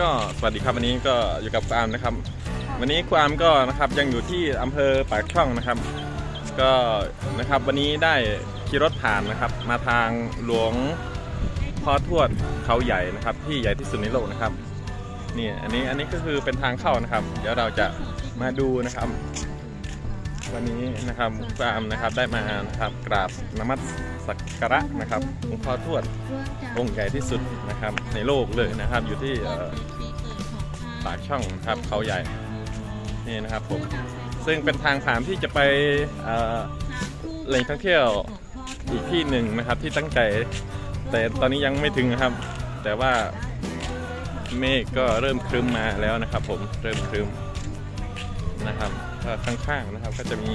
ก็สวัสดีครับวันนี้ก็อยู่กับครูอามนะครับ วันนี้ครูอามก็นะครับยังอยู่ที่อำเภอปากช่องนะครับ ก็นะครับวันนี้ได้ขี่รถผ่านนะครับ มาทางหลวงพ่อทวดเขาใหญ่นะครับ ที่ใหญ่ที่สุดในโลกนะครับนี่อันนี้อันนี้ก็คือเป็นทางเข้านะครับ เดี๋ยวเราจะมาดูนะครับ วันนี้นะครับครูอามนะครับได้มานะครับกราบนมัสักการะนะครับหลวงพ่อทวดองค์ใหญ่ที่สุดนะครับในโลกเลยนะครับ อยู่ที่ปากช่องครับเขาใหญ่นี่นะครับผมซึ่งเป็นทางผ่านที่จะไปเอ่อแหล่งท่องเที่ยวอีกที่หนึ่งนะครับที่ตั้งใจแต่ตอนนี้ยังไม่ถึงนะครับ แต่ว่าเมฆก็เริ่มครึ้มมาแล้วนะครับ ผมเริ่มครึ้มนะครับข้างๆนะครับก็จะมี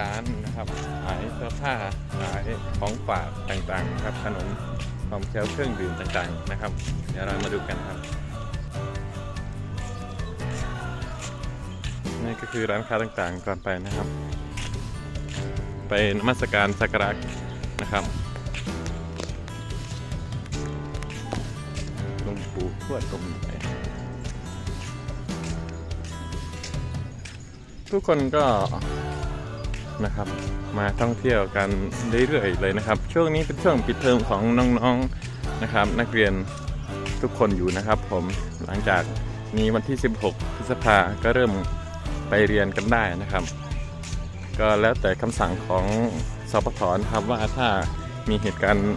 ร้านนะครับขายเสื้อผ้าขายของฝากต่างๆนะครับขนมของเชลเครื่องดื่มต่างๆนะครับ เดี๋ยวเรามาดูกันครับ นี่ก็คือร้านค้าต่างๆก่อนไปนะครับ ไปนมัสการสักการะนะครับหลวงปู่ทวดกรมใหญ่ทุกคนก็ นะครับ มาท่องเที่ยวกันเรื่อยๆเลยนะครับ ช่วงนี้เป็นช่วงปิดเทอมของน้องๆนะครับ นักเรียนทุกคนอยู่นะครับ ผมหลังจากมีวันที่ 16 พฤษภาก็เริ่มไปเรียนกันได้นะครับ ก็แล้วแต่คำสั่งของสปทนะครับว่าถ้ามีเหตุการณ์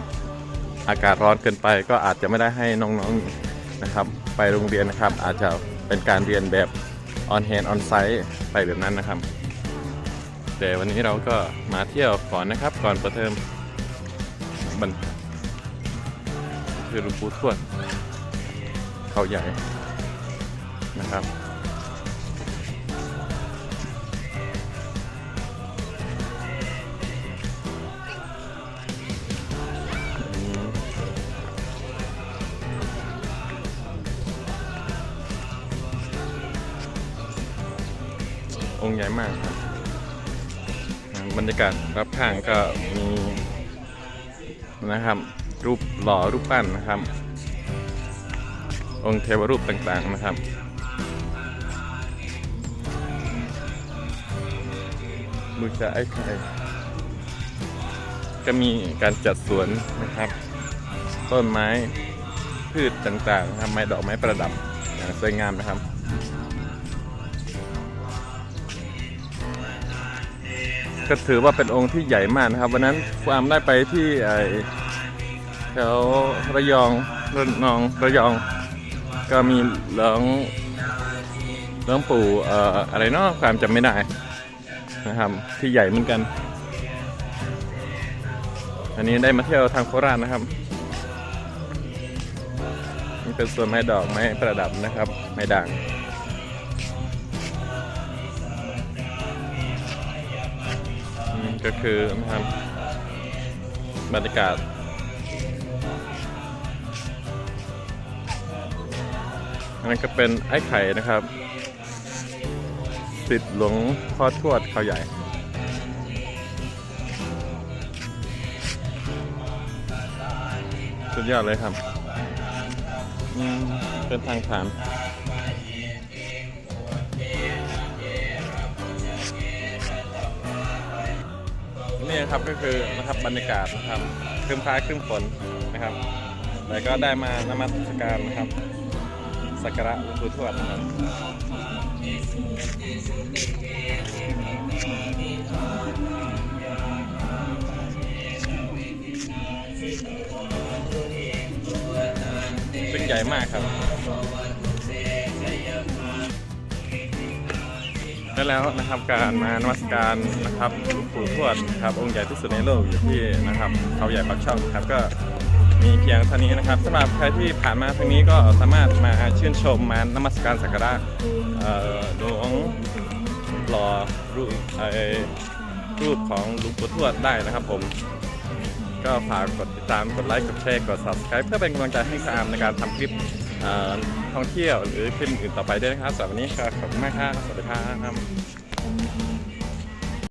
อากาศร้อนเกินไป ก็อาจจะไม่ได้ให้น้องๆนะครับ ไปโรงเรียนนะครับ อาจจะเป็นการเรียนแบบ on hand on site ไปแบบนั้นนะครับ แต่วันนี้เราก็มาเที่ยวก่อนนะครับ ก่อนเปิดเทอมบันคือลวงปู่ทวด เขาใหญ่นะครับอืมองค์ใหญ่มากครับ บรรยากาศรับข้างก็มีนะครับ รูปหล่อรูปปั้นนะครับ องค์เทวรูปต่างๆนะครับบูชาไอ้ไข่ก็มีการจัดสวนนะครับ ต้นไม้พืชต่างๆนะครับไม้ดอกไม้ประดับสวยงามนะครับ ก็ถือว่าเป็นองค์ที่ใหญ่มากนะครับ วันนั้นความได้ไปที่ไอแถวระยองระนองระยอง ก็มีหลวงหลวงปู่เอ่ออะไรเนาะความจำไม่ได้นะครับที่ใหญ่เหมือนกัน อันนี้ได้มาเที่ยวทางโคราชนะครับนี่เป็นส่วนไม้ดอกไม้ประดับนะครับ ไม้ด่าง ก็คือนะครับบรรยากาศอันนั้นก็เป็นไอ้ไข่นะครับติดหลวงพ่อทวดเขาใหญ่สุดยอดเลยครับเป็นทางผ่าน ครับก็คือนะครับบรรยากาศนะครับครึ้มฟ้าครึ้มฝนนะครับแต่ก็ได้มานมัสการนะครับสักการะหลวงปู่ทวดนะครับซึ่งใหญ่มากครับ ได้แล้วนะครับการมานมัสการนะครับหลวงปู่ทวดนะครับองค์ใหญ่ที่สุดในโลกอยู่ที่นะครับเขาใหญ่ปักช่องครับก็มีเพียงเท่านี้นะครับสำหรับใครที่ผ่านมาทางนี้ก็สามารถมาชื่นชมมานมัสการสักการะหลวงหล่อรูปเอ่อรูปของหลวงปู่ทวดได้นะครับผมก็ฝากกดติดตามกดไลค์กดแชร์กด subscribe เพื่อเป็นกำลังใจให้ครามในการทำคลิป ท่องเที่ยวหรือคลิปอื่นต่อไปด้วยนะครับสำหรับวันนี้ขอบคุณมากครับสวัสดีครับ